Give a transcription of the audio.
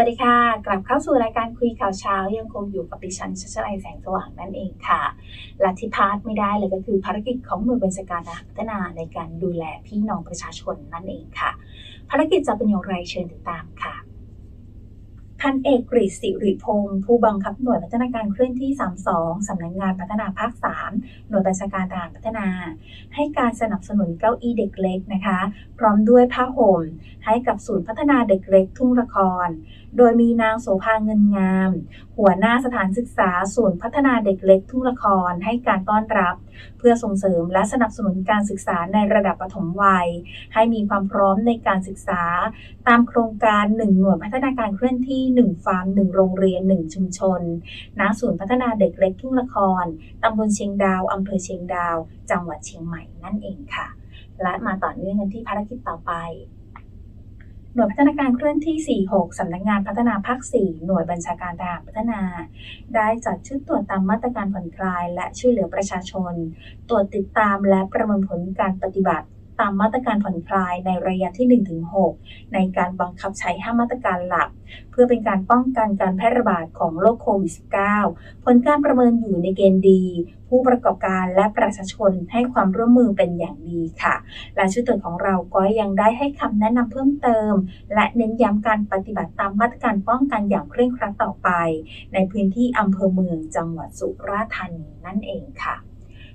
วัสดีค่ะ กลับเข้าสู่รายการคุยข่าวเช้า ยังคงอยู่กับดิฉันชัชลัยแสงสว่างนั่นเองค่ะและที่พาร์ทไม่ได้เลยก็คือภารกิจของหน่วยบัญชาการทหารพัฒนาในการดูแลพี่น้องประชาชนนั่นเองค่ะ ภารกิจจะเป็นอย่างไรเชิญติดตามค่ะ พันเอกกฤษสิริพงศ์ผู้บังคับหน่วยพัฒนาการเคลื่อนที่ 32 สำนักงงานพัฒนาภาค 3 หน่วยบัญชาการทหารพัฒนา ให้การสนับสนุนเก้าอี้เด็กเล็กนะคะ พร้อมด้วยผ้าห่ม ให้กับศูนย์พัฒนาเด็กเล็กทุ่งละคร โดยมีนางโสภาเงินงาม หัวหน้าสถานศึกษาศูนย์พัฒนาเด็กเล็กทุ่งละครให้การต้อนรับ เพื่อส่งเสริมและสนับสนุนการศึกษาในระดับปฐมวัย ให้มีความพร้อมในการศึกษา ตามโครงการ1หน่วยพัฒนาการเคลื่อนที่่1ฟาร์ม1โรงเรียน1ชุมชน ณ ศูนย์พัฒนาเด็กเล็กทุ่งละคร ตำบลเชียงดาว อำเภอเชียงดาว จังหวัดเชียงใหม่นั่นเองค่ะ และมาต่อเนื่องกันที่ภารกิจต่อไปหน่วยพัฒนาการเคลื่อนที่ 46 สำนักงานพัฒนาภาค 4 หน่วยบัญชาการทหารพัฒนา ได้จัดชุดตรวจตามมาตรการผ่อนคลาย และช่วยเหลือประชาชน ตรวจติดตามและประเมินผลการปฏิบัติ ตามมาตรการผ่อนคลายในระยะที่ 1-6 ในการบังคับใช้ 5 มาตรการหลัก เพื่อเป็นการป้องกันการแพร่ระบาดของโรคโควิด -19 ผลการประเมินอยู่ในเกณฑ์ดี ผู้ประกอบการและประชาชนให้ความร่วมมือเป็นอย่างดีค่ะ และชุดตรวจของเราก็ยังได้ให้คำแนะนำเพิ่มเติม และเน้นย้ำการปฏิบัติตามมาตรการป้องกันอย่างเคร่งครัดต่อไป ในพื้นที่อำเภอเมืองจังหวัดสุราษฎร์ธานีนั่นเองค่ะ